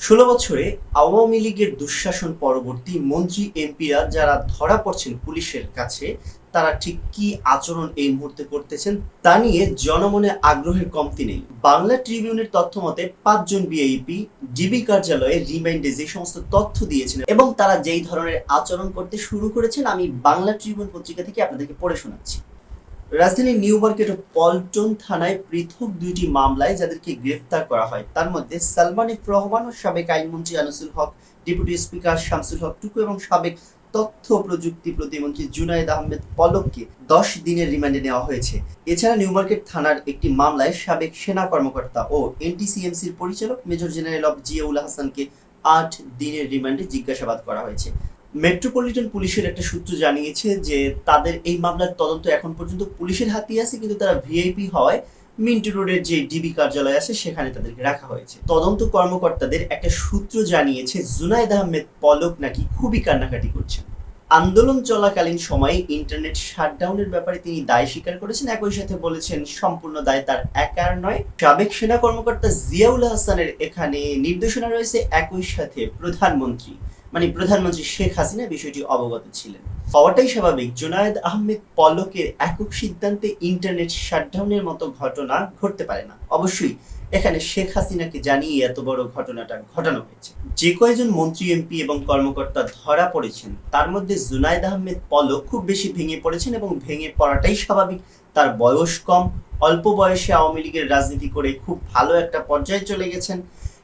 ষোলো বছরে আওয়ামী লীগের দুঃশাসন পরবর্তী মন্ত্রী, এমপিরা যারা ধরা পড়ছেন পুলিশের কাছে, তারা ঠিক কি আচরণ এই মুহূর্তে করতেছেন তা নিয়ে জনমনে আগ্রহের কমতি নেই। বাংলা ট্রিবিউনের তথ্য মতে পাঁচজন বিআইপি ডিবি কার্যালয়ে রিমাইন্ডে যে সমস্ত তথ্য দিয়েছেন এবং তারা যেই ধরনের আচরণ করতে শুরু করেছেন, আমি বাংলা ট্রিবিউন পত্রিকা থেকে আপনাদেরকে পড়ে শোনাচ্ছি। রাজধানীর নিউ মার্কেট পল্টন থানায় পৃথক দুইটি মামলায় যাদেরকে গ্রেফতার করা হয়। তার মধ্যে সালমান ইফ রহমান ও সাবেক আইনমন্ত্রী আনিসুল হক, ডেপুটি স্পিকার শামসুল হক টুকু এবং সাবেক তথ্য প্রযুক্তি প্রতিমন্ত্রী জুনায়েদ আহমেদ পলককে দশ দিনের রিমান্ডে নেওয়া হয়েছে। এছাড়া নিউ মার্কেট থানার একটি মামলায় সাবেক সেনা কর্মকর্তা ও এনটিসিএমসির পরিচালক মেজর জেনারেল অফ জিয়াউল হাসানকে আট দিনের রিমান্ডে জিজ্ঞাসাবাদ করা হয়েছে। মেট্রোপলিটন পুলিশের একটা সূত্র জানিয়েছে যে তাদের এই মামলার তদন্ত এখন পর্যন্ত পুলিশের হাতেই আছে, কিন্তু তারা ভিআইপি হওয়ায় মিন্টু রোডের যে ডিবি কার্যালয় আছে, সেখানে তাদেরকে রাখা হয়েছে। তদন্ত কর্মকর্তাদের একটা সূত্র জানিয়েছে, জুনাইদ আহমেদ পলক নাকি খুবই কান্নাকাটি করছেন। আন্দোলন চলাকালীন সময়ে ইন্টারনেট শাটডাউনের ব্যাপারে তিনি দায় স্বীকার করেছেন। একই সাথে বলেছেন, সম্পূর্ণ দায় তার একার নয়। সাবেক সেনা কর্মকর্তা জিয়াউল হাসানের এখানে নির্দেশনা রয়েছে। একই সাথে প্রধানমন্ত্রী মানে প্রধানমন্ত্রী শেখ হাসিনা বিষয়টি অবগত ছিলেন। হওয়াটাই স্বাভাবিক। জুনায়েদ আহমেদ পলকের একক সিদ্ধান্তে ইন্টারনেট শাটডাউনের মতো ঘটনা ঘটতে পারে না। অবশ্যই এখানে শেখ হাসিনাকে জানিয়ে এত বড় ঘটনাটা ঘটানো হয়েছে। যে কয়েকজন মন্ত্রী, এমপি এবং কর্মকর্তা ধরা পড়েছেন, তার মধ্যে জুনায়েদ আহমেদ পলক খুব বেশি ভেঙে পড়েছেন এবং ভেঙে পড়াটাই স্বাভাবিক। তার বয়স কম, অল্প বয়সে আওয়ামী লীগের রাজনীতি করে খুব ভালো একটা পর্যায়ে চলে গেছেন।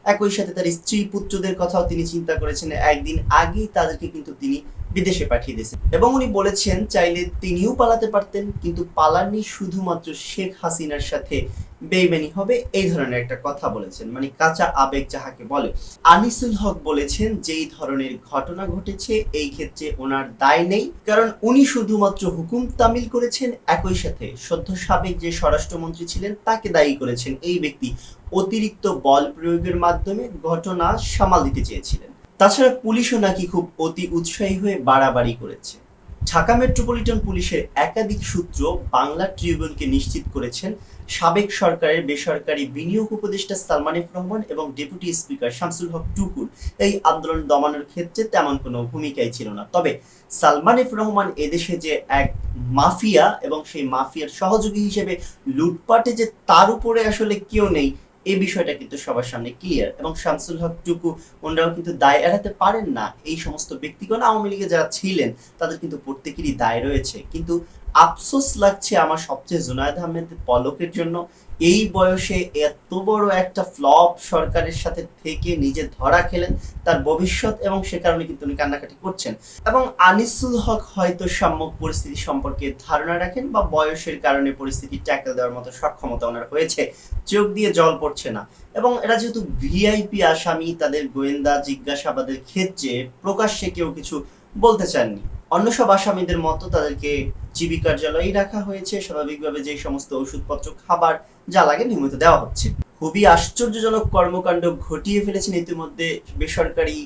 একই সাথে তার স্ত্রী পুত্রদের কথাও তিনি চিন্তা করেছেন। একদিন আগেই তাদেরকে কিন্তু তিনি বিদেশে পাঠিয়ে দিয়েছেন। এবং উনি বলেছেন, চাইলে তিনিও পালাতে পারতেন, কিন্তু পালাননি শুধুমাত্র শেখ হাসিনার সাথে। বেইমানি হবে এই ধরনের একটা কথা বলেছেন মানে কাঁচা আবেগ যাহাকে বলে। আনিসুল হক বলেছেন, যেই ধরনের ঘটনা ঘটেছে, এই ক্ষেত্রে ওনার দায় নেই। কারণ উনি শুধুমাত্র হুকুম তামিল করেছেন, একই সাথে সদ্য সাবেক যে স্বরাষ্ট্রমন্ত্রী ছিলেন, তাকে দায়ী করেছেন। এই ব্যক্তি অতিরিক্ত বল প্রয়োগের মাধ্যমে ঘটনা সামাল দিতে চেয়েছিলেন। তাছাড়া পুলিশও নাকি খুব অতি উৎসাহী হয়ে বাড়াবাড়ি করেছে। ঢাকা মেট্রোপলিটন পুলিশের একাধিক সূত্র বাংলা ট্রিবিউনকে নিশ্চিত করেছেন সাবেক সরকারের বেসরকারি বিনিয়োগ উপদেষ্টা সালমান এফ রহমান এবং ডেপুটি স্পিকার শামসুল হক টুকুর। এই আন্দোলন দমানোর ক্ষেত্রে তেমন কোনো ভূমিকাই ছিল না। তবে সালমান এফ রহমান এদেশে যে এক মাফিয়া এবং সেই মাফিয়ার সহযোগী হিসেবে লুটপাটে যে তার উপরে আসলে কেউ নেই এই বিষয়টা কিন্তু সবার সামনে ক্লিয়ার এবং শামসুল হক টুকু ওনারাও কিন্তু দায় এড়াতে পারেন না। এই সমস্ত ব্যক্তিগণ আওয়ামী লীগে যারা ছিলেন, তাদের কিন্তু প্রত্যেকেরই দায় রয়েছে। কিন্তু আফসোস লাগছে আমার সবচেয়ে জুনায়দ আহমেদ পলকের জন্য। এই বয়সে এত বড় একটা ফ্লপ সরকারের সাথে থেকে নিজে ধরা খেলেন, তার ভবিষ্যৎ এবং সে কারণে কিন্তু উনি কান্নাকাটি করছেন। এবং আনিসুল হক হয়তো সম্যক পরিস্থিতি সম্পর্কে ধারণা রাখেন বা বয়সের কারণে পরিস্থিতি ট্যাকেল দেওয়ার মতো সক্ষমতা ওনার হয়েছে। চোখ দিয়ে জল পড়ছে না। এবং এরা যেহেতু ভিআইপি আসামি, তাদের গোয়েন্দা জিজ্ঞাসাবাদের ক্ষেত্রে প্রকাশ্যে কেউ কিছু বলতে চাননি। অন্য সব আসামিদের মতো তাদেরকে জিবি কার্যালয়েই রাখা হয়েছে। স্বাভাবিকভাবে যে সমস্ত ওষুধপত্র, খাবার যা লাগে নিয়মিত দেওয়া হচ্ছে। খুবই আশ্চর্যজনক কর্মকাণ্ড ঘটিয়ে ফেলেছেন ইতিমধ্যে বেসরকারি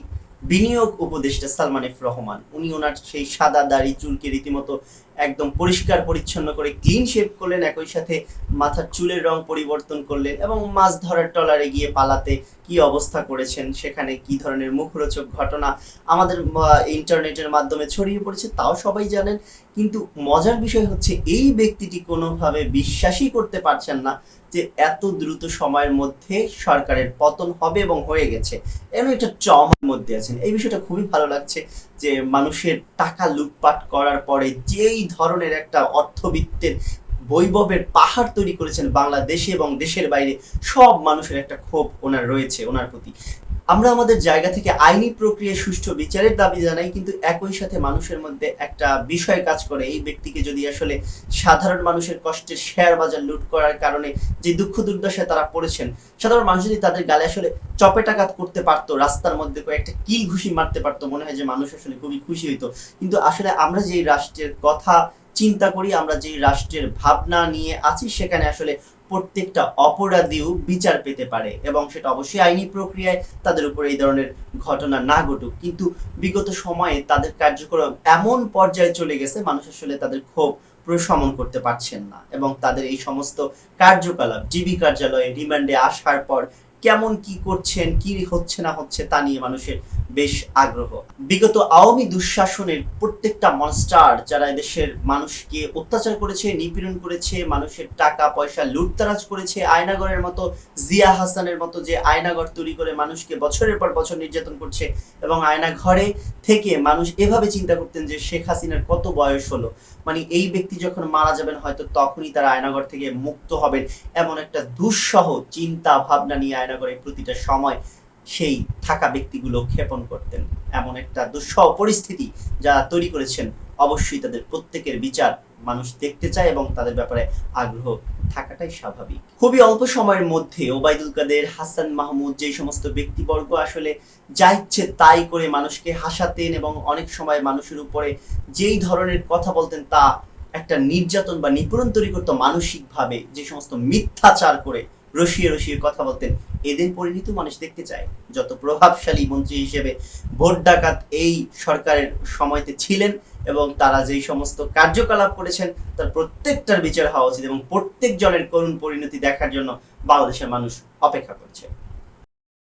বিনিয়োগ উপদেষ্টা সালমান এফ রহমান। উনি ওনার সেই সাদা দাড়ি, চুলকে রীতিমতো একদম পরিষ্কার, পরিচ্ছন্ন করে ক্লিন শেভ করলেন, একই সাথে মাথার চুলের রং পরিবর্তন করলেন এবং মাছ ধরার টলারে গিয়ে পালাতে কি অবস্থা করেছেন, সেখানে কি ধরনের মুখরোচক ঘটনা আমাদের ইন্টারনেটের মাধ্যমে ছড়িয়ে পড়েছে তাও সবাই জানেন, কিন্তু মজার বিষয় হচ্ছে এই ব্যক্তিটি কোনোভাবে বিশ্বাসই করতে পারছেন না যে এত দ্রুত সময়ের মধ্যে সরকারের পতন হবে এবং হয়ে গেছে। এমন একটা ট্রমার মধ্যে আছেন। এই বিষয়টা খুবই ভালো লাগছে যে মানুষের টাকা লুটপাট করার পরে যেই ধরনের একটা অর্থবিত্তের বৈভবের পাহাড় তৈরি করেছেন বাংলাদেশে এবং দেশের বাইরে সব মানুষের একটা ক্ষোভ ওনার রয়েছে ওনার প্রতি। আমরা আমাদের জায়গা থেকে আইনি প্রক্রিয়া সুষ্ঠু বিচারের দাবি জানাই, কিন্তু একই সাথে মানুষের মধ্যে একটা বিষয় কাজ করে। এই ব্যক্তিকে যদি আসলে সাধারণ মানুষের কষ্টের শেয়ার বাজার লুট করার কারণে যে দুঃখ দুর্দশায় তারা পড়েছেন, সাধারণ মানুষ যদি তাদের গালে আসলে চপেটাঘাত করতে পারতো, রাস্তার মধ্যে কয়েকটা কিল ঘুষি মারতে পারতো, মনে হয় যে মানুষ আসলে খুবই খুশি হইতো। কিন্তু আসলে আমরা যে রাষ্ট্রের কথা চিন্তা করি, আমরা যে রাষ্ট্রের ভাবনা নিয়ে আছি, সেখানে আসলে প্রত্যেকটা অপরাধীও বিচার পেতে পারে এবং সেটা অবশ্যই আইনি প্রক্রিয়ায় তাদের উপর এই ধরনের ঘটনা না ঘটুক। কিন্তু বিগত সময়ে তাদের কার্যক্রম এমন পর্যায়ে চলে গেছে, মানুষ আসলে তাদের ক্ষোভ প্রশমন করতে পারছেন না এবং তাদের এই সমস্ত কার্যকলাপ জিবি কার্যালয়ে রিমান্ডে আসার পর কেমন কি করছেন, কি হচ্ছে না হচ্ছে তা নিয়ে মানুষের বেশ আগ্রহ। বিগত আওয়ামী দুঃশাসনের প্রত্যেকটা মনস্টার যারা এদেশের মানুষকে অত্যাচার করেছে, নিপীড়ন করেছে, মানুষের টাকা, পয়সা লুটতারাজ করেছে, আয়নাগরের মতো, জিয়া হাসানের মতো যে আয়নাগর তৈরি করে মানুষকে বছরের পর বছর নির্যাতন করছে এবং আয়না ঘরে থেকে মানুষ এভাবে চিন্তা করতেন যে শেখ হাসিনার কত বয়স হলো। মানে এই ব্যক্তি যখন মারা যাবেন হয়তো তখনই তারা আয়নাগর থেকে মুক্ত হবেন। এমন একটা দুঃসহ চিন্তা ভাবনা নিয়ে আয়নাগরে প্রতিটা সময় সেই থাকা ব্যক্তিগুলো ক্ষেপণ করতেন। এমন একটা দুঃসহ পরিস্থিতি যারা তৈরি করেছেন, অবশ্যই তাদের প্রত্যেকের বিচার মানুষ দেখতে চায় এবং তাদের ব্যাপারে আগ্রহ থাকাটাই স্বাভাবিক। খুবই অল্প সময়ের মধ্যে ওবায়দুল কাদের, হাসান মাহমুদ যে সমস্ত ব্যক্তিবর্গ আসলে যা ইচ্ছে তাই করে মানুষকে হাসাতেন এবং অনেক সময় মানুষের উপরে যেই ধরনের কথা বলতেন তা একটা নির্যাতন বা নিপীড়ন তৈরি করতো মানসিকভাবে, যে সমস্ত মিথ্যাচার করে রসিয়ে রসিয়ে কথা বলতেন। এদের পরিণতি মানুষ দেখতে চায়, যত প্রভাবশালী মন্ত্রী হিসেবে ভোট ডাকাত এই সরকারের সময়তে ছিলেন এবং তারা যেই সমস্ত কার্যকলাপ করেছেন, তার প্রত্যেকটার বিচার হওয়া উচিত এবং প্রত্যেক জনের করুণ পরিণতি দেখার জন্য বাংলাদেশের মানুষ অপেক্ষা করছে।